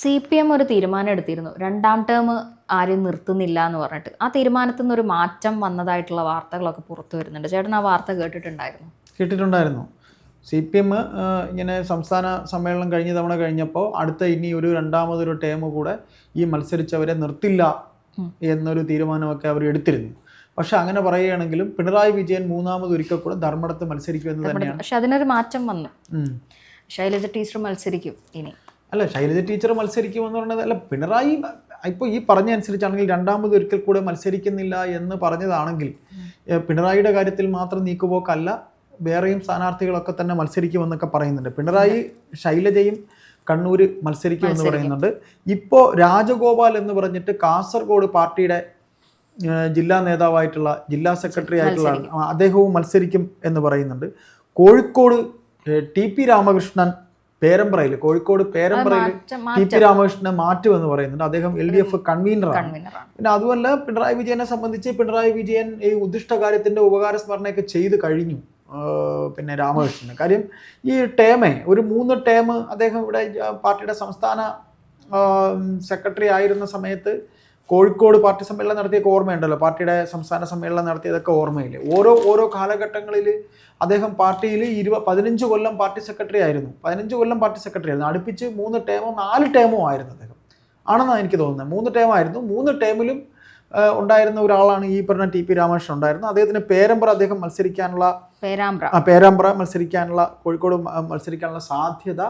C P M ഒരു തീരുമാനം എടുത്തിരുന്നു. രണ്ടാം ടേം ആരും നിർത്തുന്നില്ല എന്ന് പറഞ്ഞിട്ട്. ആ തീരുമാനത്തിൽ നിന്ന് ഒരു മാറ്റം വന്നതായിട്ടുള്ള വാർത്തകളൊക്കെ പുറത്തു വരുന്നുണ്ട്. ചേട്ടൻ ആ വാർത്ത കേട്ടിട്ടുണ്ടായിരുന്നു? കേട്ടിട്ടുണ്ടായിരുന്നു. സി പി എം ഇങ്ങനെ സംസ്ഥാന സമ്മേളനം കഴിഞ്ഞ തവണ കഴിഞ്ഞപ്പോൾ അടുത്ത ഇനി ഒരു രണ്ടാമതൊരു ടേം കൂടെ ഈ മത്സരിച്ചവരെ നിർത്തില്ല എന്നൊരു തീരുമാനമൊക്കെ അവർ എടുത്തിരുന്നു. പക്ഷെ അങ്ങനെ പറയുകയാണെങ്കിലും പിണറായി വിജയൻ മൂന്നാമത് ഒരിക്കൽ കൂടെ ധർമ്മടത്ത് മത്സരിക്കുമെന്ന് തന്നെയാണ്. പക്ഷെ അതിനൊരു മാറ്റം വന്നു. ശൈലജ ടീച്ചർ മത്സരിക്കും ഇനി. അല്ല ശൈലജ ടീച്ചർ മത്സരിക്കുമെന്ന് പറഞ്ഞത് അല്ല പിണറായി ഇപ്പോൾ ഈ പറഞ്ഞ അനുസരിച്ചാണെങ്കിൽ രണ്ടാമത് ഒരിക്കൽ കൂടെ മത്സരിക്കുന്നില്ല എന്ന് പറഞ്ഞതാണെങ്കിൽ പിണറായിയുടെ കാര്യത്തിൽ മാത്രം നീക്കുപോക്കല്ല വേറെയും സ്ഥാനാർത്ഥികളൊക്കെ തന്നെ മത്സരിക്കുമെന്നൊക്കെ പറയുന്നുണ്ട്. പിണറായി ശൈലജയും കണ്ണൂർ മത്സരിക്കുമെന്ന് പറയുന്നുണ്ട്. ഇപ്പോൾ രാജഗോപാൽ എന്ന് പറഞ്ഞിട്ട് കാസർഗോഡ് പാർട്ടിയുടെ ജില്ലാ നേതാവായിട്ടുള്ള ജില്ലാ സെക്രട്ടറി ആയിട്ടുള്ള അദ്ദേഹവും മത്സരിക്കും എന്ന് പറയുന്നുണ്ട്. കോഴിക്കോട് ടി പി രാമകൃഷ്ണൻ പേരമ്പ്രയിൽ കോഴിക്കോട് പേരമ്പ്രയിൽ ടി പി രാമകൃഷ്ണനെ മാറ്റുമെന്ന് പറയുന്നുണ്ട്. അദ്ദേഹം എൽ ഡി എഫ് കൺവീനറാണ്. കൺവീനറാണ്. പിന്നെ അതുമല്ല പിണറായി വിജയനെ സംബന്ധിച്ച് പിണറായി വിജയൻ ഈ ഉദ്ദിഷ്ട കാര്യത്തിന്റെ ഉപകാര സ്മരണയൊക്കെ ചെയ്ത് കഴിഞ്ഞു പിന്നെ രാമകൃഷ്ണന്. കാര്യം ഈ ടേമേ ഒരു മൂന്ന് ടേം അദ്ദേഹം ഇവിടെ പാർട്ടിയുടെ സംസ്ഥാന സെക്രട്ടറി ആയിരുന്ന സമയത്ത് കോഴിക്കോട് പാർട്ടി സമ്മേളനം നടത്തിയൊക്കെ ഓർമ്മയുണ്ടല്ലോ. പാർട്ടിയുടെ സംസ്ഥാന സമ്മേളനം നടത്തിയതൊക്കെ ഓർമ്മയില്ലേ? ഓരോ ഓരോ കാലഘട്ടങ്ങളിൽ അദ്ദേഹം പാർട്ടിയിൽ ഇരുപ പതിനഞ്ച് കൊല്ലം പാർട്ടി സെക്രട്ടറി ആയിരുന്നു. പതിനഞ്ച് കൊല്ലം പാർട്ടി സെക്രട്ടറി ആയിരുന്നു. അടുപ്പിച്ച് മൂന്ന് ടേമോ നാല് ടേമോ ആയിരുന്നു അദ്ദേഹം. ആണെന്നാണ് എനിക്ക് തോന്നുന്നത്. മൂന്ന് ടേമായിരുന്നു മൂന്ന് ടേമിലും ഉണ്ടായിരുന്ന ഒരാളാണ് ഈ പറഞ്ഞ ടി പി രാമകൃഷ്ണൻ ഉണ്ടായിരുന്നത്. അദ്ദേഹത്തിന് പേരമ്പ്ര അദ്ദേഹം മത്സരിക്കാനുള്ള പേരാമ്പ്ര. പേരാമ്പ്ര മത്സരിക്കാനുള്ള കോഴിക്കോട് മത്സരിക്കാനുള്ള സാധ്യത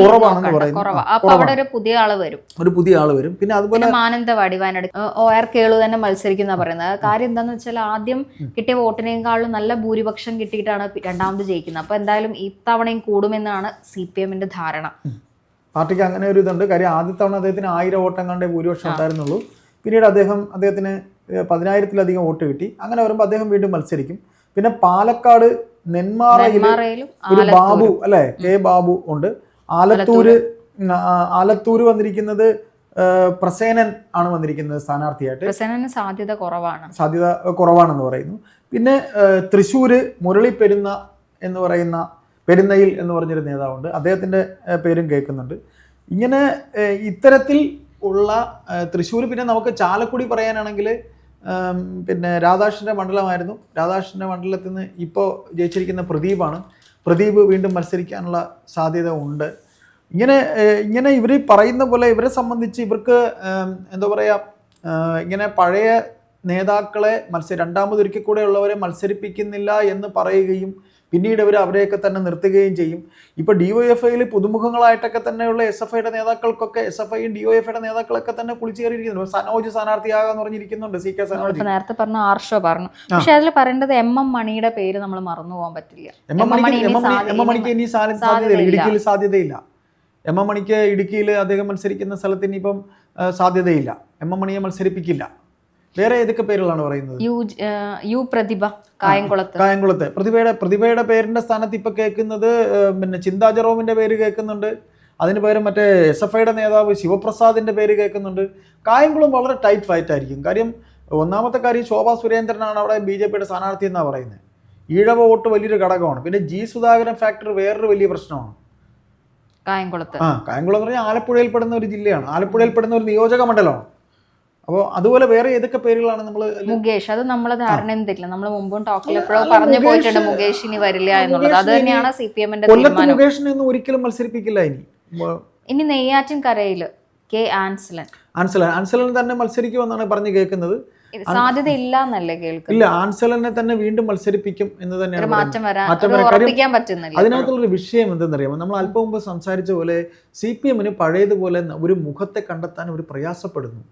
കുറവാണെന്ന് പറയുന്നത് പുതിയ ആൾ വരും. ഒരു പുതിയ ആൾ വരും. പിന്നെ അതുപോലെ മാനന്തവാടി വയനാട് ഒ ആർ കേളു തന്നെ മത്സരിക്കുന്ന പറയുന്നത്. കാര്യം എന്താന്ന് വെച്ചാൽ ആദ്യം കിട്ടിയ വോട്ടിനേക്കാളും നല്ല ഭൂരിപക്ഷം കിട്ടിയിട്ടാണ് രണ്ടാമത് ജയിക്കുന്നത്. അപ്പൊ എന്തായാലും ഇത്തവണയും കൂടുമെന്നാണ് സി പി എമ്മിന്റെ ധാരണ. പാർട്ടിക്ക് അങ്ങനെ ഒരു ഇതുണ്ട്. കാര്യം ആദ്യ തവണ അദ്ദേഹത്തിന് ആയിരം വോട്ടം കണ്ടേ ഭൂരിപക്ഷം ഉണ്ടായിരുന്നുള്ളൂ. പിന്നീട് അദ്ദേഹം അദ്ദേഹത്തിന് പതിനായിരത്തിലധികം വോട്ട് കിട്ടി. അങ്ങനെ വരുമ്പോൾ അദ്ദേഹം വീണ്ടും മത്സരിക്കും. പിന്നെ പാലക്കാട് നെന്മാറയിലും ഒരു ബാബു അല്ലെ? കെ ബാബു ഉണ്ട്. ആലത്തൂര് ആലത്തൂര്. വന്നിരിക്കുന്നത് പ്രസേനൻ ആണ് വന്നിരിക്കുന്നത് സ്ഥാനാർത്ഥിയായിട്ട്. പ്രസേനന് സാധ്യത കുറവാണ്. സാധ്യത കുറവാണെന്ന് പറയുന്നു. പിന്നെ തൃശ്ശൂര് മുരളി പെരുന്ന എന്ന് പറയുന്ന പെരുന്നയിൽ എന്ന് പറഞ്ഞൊരു നേതാവുണ്ട്. അദ്ദേഹത്തിന്റെ ഏഹ്, പേരും കേൾക്കുന്നുണ്ട്. ഇങ്ങനെ ഇത്തരത്തിൽ ഉള്ള തൃശ്ശൂർ പിന്നെ നമുക്ക് ചാലക്കുടി പറയാനാണെങ്കിൽ പിന്നെ രാധാകൃഷ്ണന്റെ മണ്ഡലമായിരുന്നു. രാധാകൃഷ്ണന്റെ മണ്ഡലത്തിൽ നിന്ന് ഇപ്പോൾ ജയിച്ചിരിക്കുന്ന പ്രദീപാണ്. പ്രദീപ് വീണ്ടും മത്സരിക്കാനുള്ള സാധ്യത ഉണ്ട്. ഇങ്ങനെ ഇങ്ങനെ ഇവർ പറയുന്ന പോലെ ഇവരെ സംബന്ധിച്ച് ഇവർക്ക് എന്താ പറയുക ഇങ്ങനെ പഴയ നേതാക്കളെ മത്സര രണ്ടാമതൊരിക്കൽ കൂടെ ഉള്ളവരെ മത്സരിപ്പിക്കുന്നില്ല എന്ന് പറയുകയും പിന്നീട് ഇവർ അവരെയൊക്കെ തന്നെ നിർത്തുകയും ചെയ്യും. ഇപ്പോൾ ഡി ഒ എഫ് ഐയിൽ പുതുമുഖങ്ങളായിട്ടൊക്കെ തന്നെയുള്ള എസ് എഫ് ഐയുടെ നേതാക്കൾക്കൊക്കെ എസ് എഫ് ഐയും ഡി ഒ എഫ് ഐയുടെ നേതാക്കളൊക്കെ തന്നെ കുളിച്ചു കയറിയിരിക്കുന്നു സനോജ് സ്ഥാനാർത്ഥിയാകാന്ന് പറഞ്ഞിരിക്കുന്നുണ്ട് സി കെ സനോജ്. നേരത്തെ പറഞ്ഞ ആർഷോ പറഞ്ഞു. പക്ഷെ അതിൽ പറയേണ്ടത് എം എം മണിയുടെ പേര് നമ്മൾ മറന്നു പോകാൻ പറ്റില്ല. എം എം മണിക്ക് ഇനി സാധ്യതയില്ല. ഇടുക്കിയിൽ സാധ്യതയില്ല. എം എം മണിക്ക് ഇടുക്കിയിൽ അദ്ദേഹം മത്സരിക്കുന്ന സ്ഥലത്ത് ഇനിയിപ്പം ആ, സാധ്യതയില്ല. എം എം മണിയെ മത്സരിപ്പിക്കില്ല. വേറെ ഏതൊക്കെ പേരുകളാണ് പറയുന്നത്? യു യു പ്രതിഭ കായംകുളത്ത്. കായംകുളത്ത്. പ്രതിഭയുടെ പ്രതിഭയുടെ പേരിന്റെ സ്ഥാനത്ത് ഇപ്പൊ കേൾക്കുന്നത് പിന്നെ ചിന്താ ജെറോമിന്റെ പേര് കേൾക്കുന്നുണ്ട്. അതിന് പകരം മറ്റേ എസ് എഫ് ഐയുടെ നേതാവ് ശിവപ്രസാദിന്റെ പേര് കേൾക്കുന്നുണ്ട്. കായംകുളം വളരെ ടൈറ്റ് ഫൈറ്റ് ആയിരിക്കും. കാര്യം ഒന്നാമത്തെ കാര്യം ശോഭാ സുരേന്ദ്രനാണ് അവിടെ ബി ജെ പിയുടെ സ്ഥാനാർത്ഥി എന്നാണ് പറയുന്നത്. ഈഴവ വോട്ട് വലിയൊരു ഘടകമാണ്. പിന്നെ ജി സുധാകരൻ ഫാക്ടർ വേറൊരു വലിയ പ്രശ്നമാണ്. കായംകുളത്ത്. ആ കായംകുളം എന്ന് പറഞ്ഞാൽ ആലപ്പുഴയിൽ പെടുന്ന ഒരു ജില്ലയാണ്. ആലപ്പുഴയിൽ പെടുന്ന ഒരു നിയോജക മണ്ഡലമാണ്. അപ്പോൾ അതുപോലെ വേറെ ഏതൊക്കെ പേരുകളാണ് നമ്മൾ മുകേഷ് അത് നമ്മളെ ധാരണ എന്തില്ല. നമ്മൾ മുമ്പും ടോക്കിൽ എപ്പോഴും പറഞ്ഞു പോയിട്ടുണ്ട് മുകേഷ് ഇനി വരില്ല എന്നുള്ളത്. അത് തന്നെയാണ് സി പി എമ്മിന്റെ മുകേഷിനെ ഒരിക്കലും മത്സരിപ്പിക്കില്ല ഇനി. ഇനി നെയ്യാറ്റിൻ കരയിൽ കെ ആൻസലൻ. ആൻസലൻ ആൻസലൻ തന്നെ മത്സരിക്കുമെന്നാണ് പറഞ്ഞു കേൾക്കുന്നത്. സാധ്യത ഇല്ല എന്നല്ലേ കേൾക്കുന്നത്? ഇല്ല ആൻസലനെ തന്നെ വീണ്ടും മത്സരിപ്പിക്കും എന്ന് തന്നെയാണ് മാറ്റം വരാൻ പറ്റുന്നില്ല. അതിനകത്തുള്ളൊരു വിഷയം എന്തെന്നറിയാമോ? നമ്മൾ അല്പം മുമ്പ് സംസാരിച്ച പോലെ സി പി എമ്മിന് പഴയതുപോലെ ഒരു മുഖത്തെ കണ്ടെത്താൻ ഒരു പ്രയാസപ്പെടുന്നു.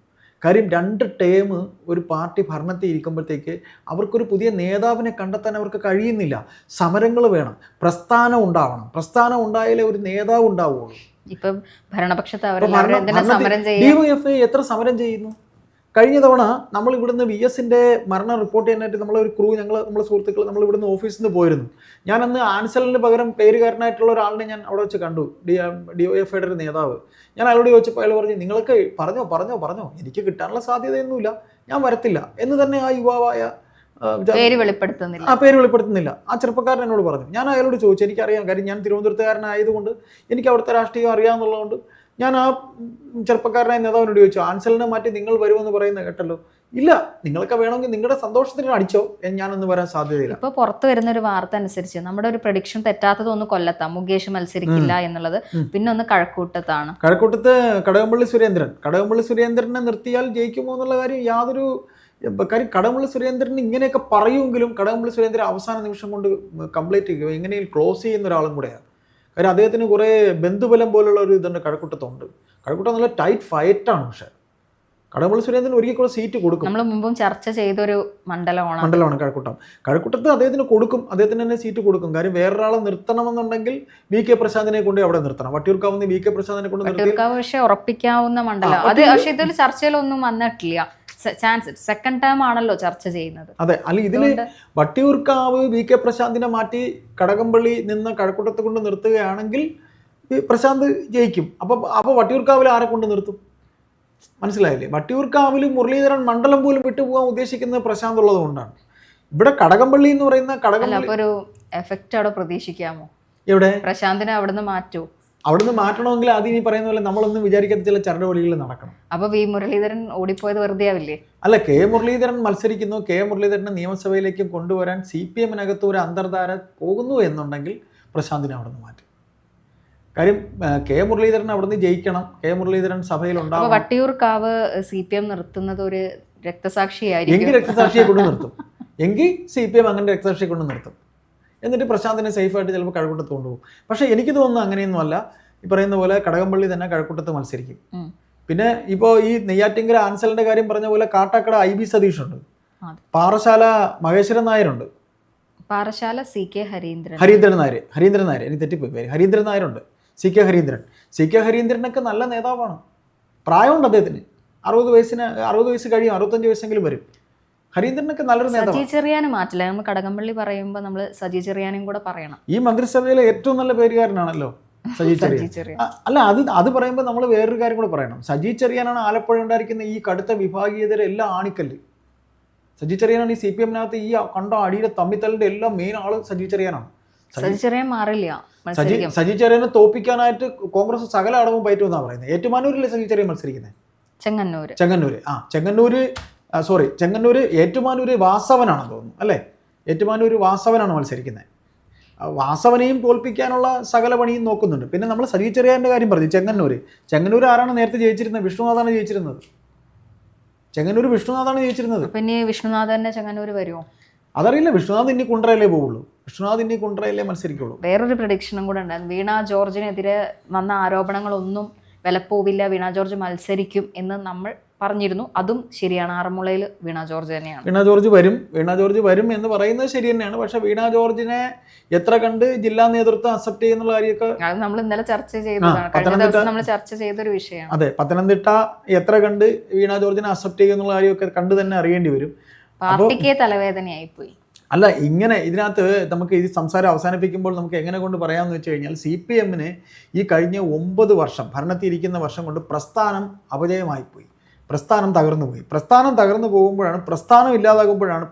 കാര്യം രണ്ട് ടേം ഒരു പാർട്ടി ഭരണത്തിൽ ഇരിക്കുമ്പോഴത്തേക്ക് അവർക്കൊരു പുതിയ നേതാവിനെ കണ്ടെത്താൻ അവർക്ക് കഴിയുന്നില്ല. സമരങ്ങൾ വേണം പ്രസ്ഥാനം ഉണ്ടാവണം. പ്രസ്ഥാനം ഉണ്ടായാലേ ഒരു നേതാവ് ഉണ്ടാവുള്ളൂ. ഇപ്പം ഭരണപക്ഷത്ത് അവർ എത്ര സമരം ചെയ്യുന്നു? കഴിഞ്ഞ തവണ നമ്മൾ ഇവിടുന്ന് വി എസിന്റെ മരണം റിപ്പോർട്ട് ചെയ്യാനായിട്ട് നമ്മളൊരു ക്രൂ ഞങ്ങൾ നമ്മുടെ സുഹൃത്തുക്കൾ നമ്മൾ ഇവിടുന്ന് ഓഫീസിൽ നിന്ന് പോയിരുന്നു. ഞാൻ അന്ന് ആൻസലിന് പകരം പേരുകാരനായിട്ടുള്ള ഒരാളിനെ ഞാൻ അവിടെ വെച്ച് കണ്ടു ഡി ഡി ഒ എഫ് ഐയുടെ ഒരു നേതാവ്. ഞാൻ അയാളോട് ചോദിച്ചപ്പോൾ അയാൾ പറഞ്ഞു നിങ്ങൾക്ക് പറഞ്ഞോ പറഞ്ഞോ പറഞ്ഞോ എനിക്ക് കിട്ടാനുള്ള സാധ്യതയൊന്നുമില്ല ഞാൻ വരത്തില്ല. എന്ന് തന്നെ ആ യുവാവായ പേര് വെളിപ്പെടുത്തുന്നില്ല. ആ പേര് വെളിപ്പെടുത്തുന്നില്ല. ആ ചെറുപ്പക്കാരൻ എന്നോട് പറഞ്ഞു. ഞാൻ അയാളോട് ചോദിച്ചു എനിക്കറിയാം കാര്യം ഞാൻ തിരുവനന്തപുരത്തുകാരനായതുകൊണ്ട് എനിക്ക് അവിടുത്തെ രാഷ്ട്രീയം അറിയാമെന്നുള്ളതുകൊണ്ട് ഞാൻ ആ ചെറുപ്പക്കാരനായ നേതാവിനോട് ചോദിച്ചു ആൻസലിനെ മാറ്റി നിങ്ങൾ വരുമെന്ന് പറയുന്ന കേട്ടല്ലോ? ഇല്ല നിങ്ങൾക്ക് വേണമെങ്കിൽ നിങ്ങളുടെ സന്തോഷത്തിന് അടിച്ചോ എന്ന് ഞാനൊന്ന് വരാൻ സാധ്യതയില്ല. ഇപ്പൊ പുറത്തു വരുന്ന ഒരു വാർത്ത അനുസരിച്ച് നമ്മുടെ ഒരു പ്രഡിക്ഷൻ തെറ്റാത്തത് ഒന്ന് കൊല്ലത്താം. മുകേഷ് മത്സരിക്കില്ല എന്നുള്ളത്. പിന്നെ ഒന്ന് കഴക്കൂട്ടത്താണ്. കഴക്കൂട്ടത്ത് കടകംപള്ളി സുരേന്ദ്രൻ. കടകംപള്ളി സുരേന്ദ്രനെ നിർത്തിയാൽ ജയിക്കുമോ എന്നുള്ള കാര്യം യാതൊരു കാര്യം കടകംപള്ളി സുരേന്ദ്രൻ ഇങ്ങനെയൊക്കെ പറയുമെങ്കിലും കടകംപള്ളി സുരേന്ദ്രൻ അവസാന നിമിഷം കൊണ്ട് കംപ്ലീറ്റ് ചെയ്യുക എങ്ങനെയും ക്ലോസ് ചെയ്യുന്ന ഒരാളും കൂടെയാണ്. കാര്യം അദ്ദേഹത്തിന് കുറേ ബന്ധുബലം പോലുള്ള ഒരു ഇതുണ്ട് കഴക്കൂട്ടത്തുണ്ട്. കഴക്കൂട്ടം നല്ല ടൈറ്റ് ഫൈറ്റാണ് പക്ഷേ. കടകംപള്ളി സുരേന്ദ്രൻ ഒരിക്കൽ കൂടെ സീറ്റ് കൊടുക്കും. നമ്മൾ മുമ്പും ചർച്ച ചെയ്തൊരു മണ്ഡലമാണ്. മണ്ഡലമാണ് കഴക്കൂട്ടം. കഴക്കൂട്ടത്ത് അദ്ദേഹത്തിന് കൊടുക്കും അദ്ദേഹത്തിന് തന്നെ സീറ്റ് കൊടുക്കും. കാര്യം വേറൊരാളെ നിർത്തണമെന്നുണ്ടെങ്കിൽ വി കെ പ്രശാന്തിനെ കൊണ്ട് അവിടെ നിർത്തണം. വട്ടിയൂർക്കാവുന്ന വി കെ പ്രശാന്തിനെ കൊണ്ട് വട്ടിയൂർക്കാവ് പക്ഷെ ഉറപ്പിക്കാവുന്ന മണ്ഡലം. അത് പക്ഷേ ഇതൊരു ചർച്ചയിലൊന്നും വന്നിട്ടില്ല. ചാൻസ് സെക്കൻഡ് ടേം ആണല്ലോ ചർച്ച ചെയ്യുന്നത്. അതെ അല്ല ഇതിൽ വട്ടിയൂർക്കാവ് വി കെ പ്രശാന്തിനെ മാറ്റി കടകംപള്ളി നിന്ന് കഴക്കൂട്ടത്ത് കൊണ്ട് നിർത്തുകയാണെങ്കിൽ പ്രശാന്ത് ജയിക്കും. അപ്പൊ അപ്പൊ വട്ടിയൂർക്കാവിൽ ആരെ കൊണ്ട് നിർത്തും? മനസ്സിലായില്ലേ? വട്ടിയൂർക്കാവിൽ മുരളീധരൻ മണ്ഡലം പോലും വിട്ടുപോകാൻ ഉദ്ദേശിക്കുന്നത് പ്രശാന്ത് ഉള്ളത് കൊണ്ടാണ്. ഇവിടെ കടകംപള്ളി എന്ന് പറയുന്ന കടകം കടകംപള്ളി ഒരു എഫക്റ്റ് അവിടെ പ്രതീക്ഷിക്കാമോ? എവിടെ? പ്രശാന്തിനെ അവിടുന്ന് മാറ്റൂ. അവിടുന്ന് മാറ്റണമെങ്കിൽ ആദ്യം ഈ പറയുന്ന പോലെ നമ്മളൊന്നും വിചാരിക്കാത്ത ചില ചരടുവലികൾ നടക്കണം. അപ്പൊ വി മുരളീധരൻ ഓടിപ്പോയത് വെറുതെ ആവില്ലേ? അല്ല കെ മുരളീധരൻ മത്സരിക്കുന്നു. കെ മുരളീധരനെ നിയമസഭയിലേക്ക് കൊണ്ടുവരാൻ സി പി എമ്മിനകത്ത് ഒരു അന്തർധാര പോകുന്നു എന്നുണ്ടെങ്കിൽ പ്രശാന്തിനെ അവിടുന്ന് മാറ്റും. കാര്യം കെ മുരളീധരൻ അവിടുന്ന് ജയിക്കണം. കെ മുരളീധരൻ സഭയിൽ ഉണ്ടാവും വട്ടിയൂർക്കാവ് സി പി എം നിർത്തുന്നത് ഒരു എങ്കിൽ രക്തസാക്ഷിയായിരിക്കും രക്തസാക്ഷിയെ കൊണ്ട് നിർത്തും. എങ്കിൽ സി പി എം അങ്ങനെ രക്തസാക്ഷിയെ കൊണ്ട് നിർത്തും. എന്നിട്ട് പ്രശാന്തിനെ സേഫായിട്ട് ചിലപ്പോൾ കഴക്കൂട്ടത്ത് കൊണ്ടുപോകും. പക്ഷേ എനിക്ക് തോന്നുന്നു അങ്ങനെയൊന്നുമല്ല ഈ പറയുന്ന പോലെ കടകംപള്ളി തന്നെ കഴക്കൂട്ടത്ത് മത്സരിക്കും. പിന്നെ ഇപ്പോൾ ഈ നെയ്യാറ്റിങ്കര ആൻസലിന്റെ കാര്യം പറഞ്ഞ പോലെ കാട്ടാക്കട ഐ ബി സതീഷ് ഉണ്ട്. അതെ. പാറശാല മഹേശ്വരൻ നായരുണ്ട് പാറശാല സി കെ ഹരീന്ദ്രൻ. ഹരീന്ദ്രൻ നായർ ഹരീന്ദ്രൻ നായർ. എനിക്ക് തെറ്റിപ്പോയി പേര്. Harindran നായരുണ്ട് C K Harindran. C K ഹരീന്ദ്രനൊക്കെ നല്ല നേതാവാണ്. പ്രായമുണ്ട് അദ്ദേഹത്തിന്. അറുപത് വയസ്സിന് അറുപത് വയസ്സ് കഴിയും അറുപത്തഞ്ച് വയസ്സെങ്കിലും വരും. ഹരീന്ദ്രനൊക്കെ നല്ലൊരു സജി ചെറിയാന് മാറ്റില്ല. നമ്മൾ കടകംപള്ളി പറയുമ്പോൾ നമ്മൾ സജി ചെറിയാനും കൂടെ പറയണം. ഈ മന്ത്രിസഭയിലെ ഏറ്റവും നല്ല പേരുകാരനാണല്ലോ സജി അ- അല്ല അത് അത് പറയുമ്പോൾ നമ്മൾ വേറൊരു കാര്യം കൂടെ പറയണം. സജി ചെറിയാനാണ് ആലപ്പുഴ ഉണ്ടായിരിക്കുന്ന ഈ കടുത്ത വിഭാഗീയതയുടെ എല്ലാ ആണിക്കല്ല്. സജി ചെറിയാനാണ് ഈ സി പി എമ്മിനകത്ത് ഈ കണ്ട അടിയുടെ തമ്മിത്തലിന്റെ എല്ലാം മെയിൻ ആൾ സജി ചെറിയാനാണ്. സജി ചെറിയാൻ മാറില്ല സജി സജി ചെറിയനെ തോപ്പിക്കാനായിട്ട് കോൺഗ്രസ് സകല അടവും പറ്റുമെന്നാണ് പറയുന്നത്. ഏറ്റുമാനൂരിലെ സജി ചെറിയ മത്സരിക്കുന്നത് ചെങ്ങന്നൂര്. ചെങ്ങന്നൂര്. ആ ചെങ്ങന്നൂര് സോറി ചെങ്ങന്നൂർ ഏറ്റുമാനൂർ വാസവനാണ് തോന്നുന്നു അല്ലേ? ഏറ്റുമാനൂർ വാസവനാണ് മത്സരിക്കുന്നത്. വാസവനെയും തോൽപ്പിക്കാനുള്ള സകല പണിയും നോക്കുന്നുണ്ട്. പിന്നെ നമ്മൾ സജി ചെറിയാന്റെ കാര്യം പറഞ്ഞു ചെങ്ങന്നൂർ ചെങ്ങന്നൂർ ആരാണ് നേരത്തെ ജയിച്ചിരുന്നത്? വിഷ്ണുനാഥാണ് ജയിച്ചിരുന്നത്. ചെങ്ങന്നൂർ വിഷ്ണുനാഥാണ് ജയിച്ചിരുന്നത്. പിന്നെ വിഷ്ണുനാഥ് തന്നെ ചെങ്ങന്നൂർ വരുമോ അതറിയില്ല വിഷ്ണുനാഥ് ഇനി കുണ്ട്രയിലേ പോവുള്ളൂ. വിഷ്ണുനാഥ് ഇനി കുണ്ട്രയിലേ മത്സരിക്കുള്ളൂ. വേറൊരു പ്രഡിക്ഷനും കൂടെ ഉണ്ടായിരുന്നു വീണ ജോർജിനെതിരെ വന്ന ആരോപണങ്ങളൊന്നും വിലപ്പോവില്ല. വീണ ജോർജ് മത്സരിക്കും എന്ന് നമ്മൾ പറഞ്ഞിരുന്നു. അതും ശരിയാണ്. ആറന്മുളയിൽ വീണ ജോർജ് തന്നെയാണ്. വീണ ജോർജ് വരും. വീണ ജോർജ് വരും എന്ന് പറയുന്നത് ശരി തന്നെയാണ്. പക്ഷെ വീണ ജോർജിനെ എത്ര കണ്ട് ജില്ലാ നേതൃത്വം അക്സെപ്റ്റ് ചെയ്യുന്നുള്ള കാര്യമൊക്കെ അത് നമ്മൾ ഇന്നലെ ചർച്ച ചെയ്തതാണ്. കഴിഞ്ഞ ദിവസം നമ്മൾ ചർച്ച ചെയ്തൊരു വിഷയമാണ്. അതെ പത്തനംതിട്ട എത്ര കണ്ട് വീണ ജോർജിനെ അക്സെപ്റ്റ് ചെയ്യുന്നുള്ള കാര്യമൊക്കെ കണ്ട് തന്നെ അറിയേണ്ടി വരും. പാർട്ടിക്ക് തലവേദനയായി പോയി അല്ല ഇങ്ങനെ ഇതിനകത്ത് നമുക്ക് ഈ സംസാരം അവസാനിപ്പിക്കുമ്പോൾ നമുക്ക് എങ്ങനെ കൊണ്ട് പറയാമെന്ന് വെച്ച് കഴിഞ്ഞാൽ സി പി എമ്മിന് ഈ കഴിഞ്ഞ ഒമ്പത് വർഷം ഭരണത്തിൽ ഇരിക്കുന്ന വർഷം കൊണ്ട് പ്രസ്ഥാനം അപജയമായിപ്പോയി. പ്രസ്ഥാനം തകർന്നു പോയി. പ്രസ്ഥാനം തകർന്നു പോകുമ്പോഴാണ് പ്രസ്ഥാനം ഇല്ലാതാകുമ്പോഴാണ്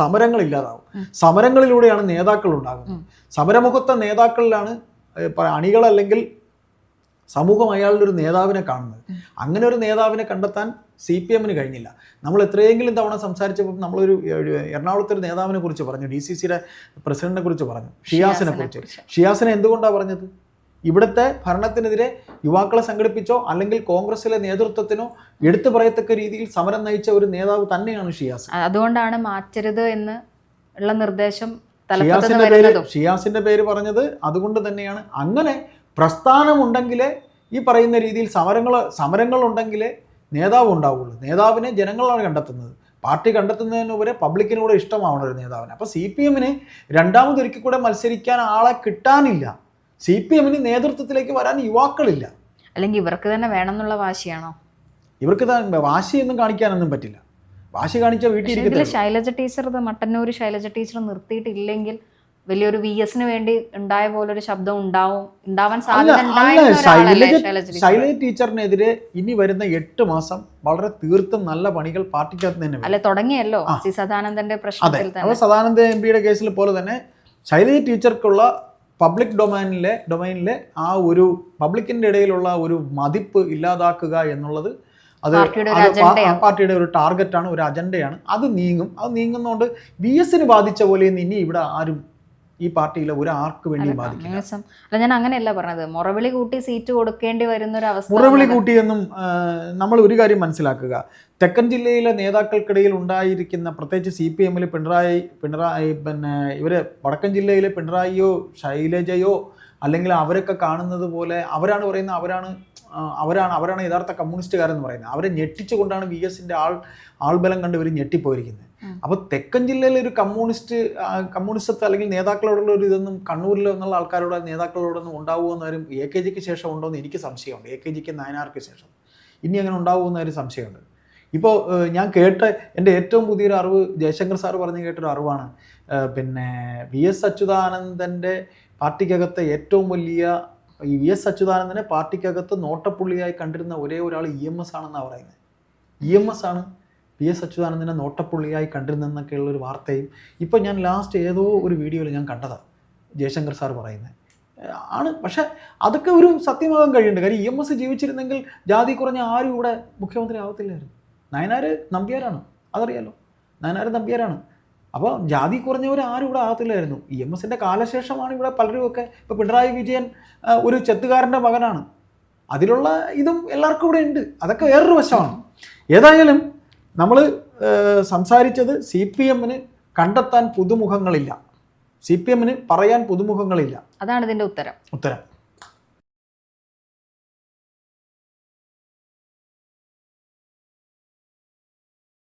സമരങ്ങൾ ഇല്ലാതാവും സമരങ്ങളിലൂടെയാണ് നേതാക്കൾ ഉണ്ടാകുന്നത്. സമരമുഖത്ത നേതാക്കളിലാണ് അണികൾ അല്ലെങ്കിൽ അണികളല്ലെങ്കിൽ സമൂഹം അയാളുടെ ഒരു നേതാവിനെ കാണുന്നത്. അങ്ങനെ ഒരു നേതാവിനെ കണ്ടെത്താൻ സി പി എമ്മിന് കഴിഞ്ഞില്ല. നമ്മൾ എത്രയെങ്കിലും തവണ സംസാരിച്ചപ്പോൾ നമ്മളൊരു എറണാകുളത്തെ ഒരു നേതാവിനെ കുറിച്ച് പറഞ്ഞു ഡി സി സിയുടെ പ്രസിഡന്റിനെ കുറിച്ച് പറഞ്ഞു ഷിയാസിനെ കുറിച്ച്. ഷിയാസിനെ എന്തുകൊണ്ടാണ് പറഞ്ഞത്? ഇവിടുത്തെ ഭരണത്തിനെതിരെ യുവാക്കളെ സംഘടിപ്പിച്ചോ അല്ലെങ്കിൽ കോൺഗ്രസിലെ നേതൃത്വത്തിനോ എടുത്തു പറയത്തക്ക രീതിയിൽ സമരം നയിച്ച ഒരു നേതാവ് തന്നെയാണ് ഷിയാസ്. അതുകൊണ്ടാണ് മാറ്റരുത് എന്ന് ഉള്ള നിർദ്ദേശം ഷിയാസിന്റെ പേര് ഷിയാസിന്റെ പേര് പറഞ്ഞത് അതുകൊണ്ട് തന്നെയാണ്. അങ്ങനെ പ്രസ്ഥാനമുണ്ടെങ്കിലേ ഈ പറയുന്ന രീതിയിൽ സമരങ്ങൾ സമരങ്ങൾ ഉണ്ടെങ്കിലേ നേതാവ് ഉണ്ടാവുള്ളൂ. നേതാവിനെ ജനങ്ങളാണ് കണ്ടെത്തുന്നത്. പാർട്ടി കണ്ടെത്തുന്നതിനുപരി പബ്ലിക്കിനൂടെ ഇഷ്ടമാവണം ഒരു നേതാവിന്. അപ്പോൾ സി പി എമ്മിന് രണ്ടാമതൊരിക്കൽ കൂടെ മത്സരിക്കാൻ ആളെ കിട്ടാനില്ല. സി പി എമ്മിന് നേതൃത്വത്തിലേക്ക് വരാൻ യുവാക്കളില്ല. അല്ലെങ്കിൽ ഇവർക്ക് തന്നെ വേണം എന്നുള്ള വാശിയാണോ? ഇവർക്ക് വാശിയൊന്നും കാണിക്കാനൊന്നും പറ്റില്ല. വാശി കാണിച്ച വീട്ടിൽ ശൈലജ ടീച്ചർ മട്ടന്നൂർ ശൈലജ ടീച്ചർ നിർത്തിയിട്ടില്ലെങ്കിൽ വലിയൊരു വി എസിന് വേണ്ടി ഉണ്ടായ പോലൊരു ശബ്ദം ഉണ്ടാവും ഉണ്ടാവാൻ സാധ്യത ശൈലജ ടീച്ചറിനെതിരെ ഇനി വരുന്ന എട്ട് മാസം വളരെ തീർത്തും നല്ല പണികൾ പാർട്ടിക്കകത്ത് തന്നെ അല്ലെ തുടങ്ങിയല്ലോ സി സദാനന്ദന്റെ പ്രശ്നത്തിൽ സദാനന്ദ എം പിയുടെ കേസിൽ പോലെ തന്നെ ശൈലജ ടീച്ചർക്കുള്ള പബ്ലിക് ഡൊമൈനിലെ ഡൊമൈനിലെ ആ ഒരു പബ്ലിക്കിന്റെ ഇടയിലുള്ള ഒരു മതിപ്പ് ഇല്ലാതാക്കുക എന്നുള്ളത് അത് പാർട്ടിയുടെ ഒരു അജണ്ടയാണ്. പാർട്ടിയുടെ ഒരു ടാർഗറ്റാണ് ഒരു അജണ്ടയാണ് അത് നീങ്ങും അത് നീങ്ങുന്നതുകൊണ്ട് ബി എസിന് ബാധിച്ച പോലെ ഇനി ഇവിടെ ആരും ഈ പാർട്ടിയിലെ ഒരു ആർക്ക് വേണ്ടി ബാധിക്കില്ല. അല്ല ഞാൻ അങ്ങനെയല്ല പറഞ്ഞത്. മുറവിളി കൂട്ടി സീറ്റ് കൊടുക്കേണ്ടി വരുന്ന ഒരു അവസ്ഥ മുറവിളി കൂട്ടിയെന്നും നമ്മൾ ഒരു കാര്യം മനസ്സിലാക്കുക. തെക്കൻ ജില്ലയിലെ നേതാക്കൾക്കിടയിൽ ഉണ്ടായിരിക്കുന്ന പ്രത്യേകിച്ച് സി പി എമ്മിൽ പിണറായി പിണറായി പിന്നെ ഇവർ വടക്കൻ ജില്ലയിലെ പിണറായിയോ ശൈലജയോ അല്ലെങ്കിൽ അവരൊക്കെ കാണുന്നത് പോലെ അവരാണ് പറയുന്നത് അവരാണ് അവരാണ് അവരാണ് യഥാർത്ഥ കമ്മ്യൂണിസ്റ്റുകാരെന്ന് പറയുന്നത്. അവരെ ഞെട്ടിച്ചുകൊണ്ടാണ് വി എസിന്റെ ആൾ ആൾബലം കണ്ട് ഇവർ ഞെട്ടിപ്പോയിരിക്കുന്നത്. അപ്പൊ അപ്പോൾ തെക്കൻ ജില്ലയിലെ ഒരു കമ്മ്യൂണിസ്റ്റ് കമ്മ്യൂണിസ്റ്റത്തെ അല്ലെങ്കിൽ നേതാക്കളോടുള്ള ഒരു ഇതൊന്നും കണ്ണൂരിൽ നിന്നുള്ള ആൾക്കാരോട് നേതാക്കളോടൊന്നും ഉണ്ടാവുമെന്ന് വരും എ കെ ജിക്ക് ശേഷം ഉണ്ടോ എന്ന് എനിക്ക് സംശയമുണ്ട്. എ കെ ജിക്ക് നയനാർക്ക് ശേഷം. ഇനി അങ്ങനെ ഉണ്ടാവുമെന്ന് ഒരു സംശയമുണ്ട്. ഇപ്പോൾ ഞാൻ കേട്ട എന്റെ ഏറ്റവും പുതിയൊരു അറിവ് ജയശങ്കർ സാർ പറഞ്ഞു കേട്ടൊരു അറിവാണ് പിന്നെ വി എസ് അച്യുതാനന്ദന്റെ പാർട്ടിക്കകത്തെ ഏറ്റവും വലിയ ഈ വി എസ് അച്യുതാനന്ദനെ പാർട്ടിക്കകത്ത് നോട്ടപ്പുള്ളിയായി കണ്ടിരുന്ന ഒരേ ഒരാൾ ഇ എം എസ് ആണെന്നാണ് പറയുന്നത്. ഇ എം എസ് ആണ് വി എസ് അച്യുതാനന്ദനെ നോട്ടപ്പുള്ളിയായി കണ്ടിരുന്നെന്നൊക്കെയുള്ള ഒരു വാർത്തയും ഇപ്പം ഞാൻ ലാസ്റ്റ് ഏതോ ഒരു വീഡിയോയിൽ ഞാൻ കണ്ടതാണ് ജയശങ്കർ സാർ പറയുന്നത്. ആണ് പക്ഷേ അതൊക്കെ ഒരു സത്യമാകാൻ കഴിയുന്നുണ്ട്. കാര്യം ഇ എം എസ് ജീവിച്ചിരുന്നെങ്കിൽ ജാതി കുറഞ്ഞ ആരും ഇവിടെ മുഖ്യമന്ത്രി ആവത്തില്ലായിരുന്നു. നയനാർ നമ്പ്യാരാണ് അതറിയാലോ. നയനാർ നമ്പ്യാരാണ്. അപ്പോൾ ജാതി കുറഞ്ഞവർ ആരും ഇവിടെ ആകത്തില്ലായിരുന്നു. ഇ എം എസിന്റെ കാലശേഷമാണ് ഇവിടെ പലരും ഒക്കെ ഇപ്പോൾ പിണറായി വിജയൻ ഒരു ചെത്തുകാരന്റെ മകനാണ്. അതിലുള്ള ഇതും എല്ലാവർക്കും ഇവിടെ ഉണ്ട്. അതൊക്കെ വേറൊരു വശമാണ്. ഏതായാലും നമ്മൾ സംസാരിച്ചത് സി പി എമ്മിന് കണ്ടെത്താൻ പുതുമുഖങ്ങളില്ല. സി പി എമ്മിന് പറയാൻ പുതുമുഖങ്ങളില്ല. അതാണ് ഇതിന്റെ ഉത്തരം. ഉത്തരം.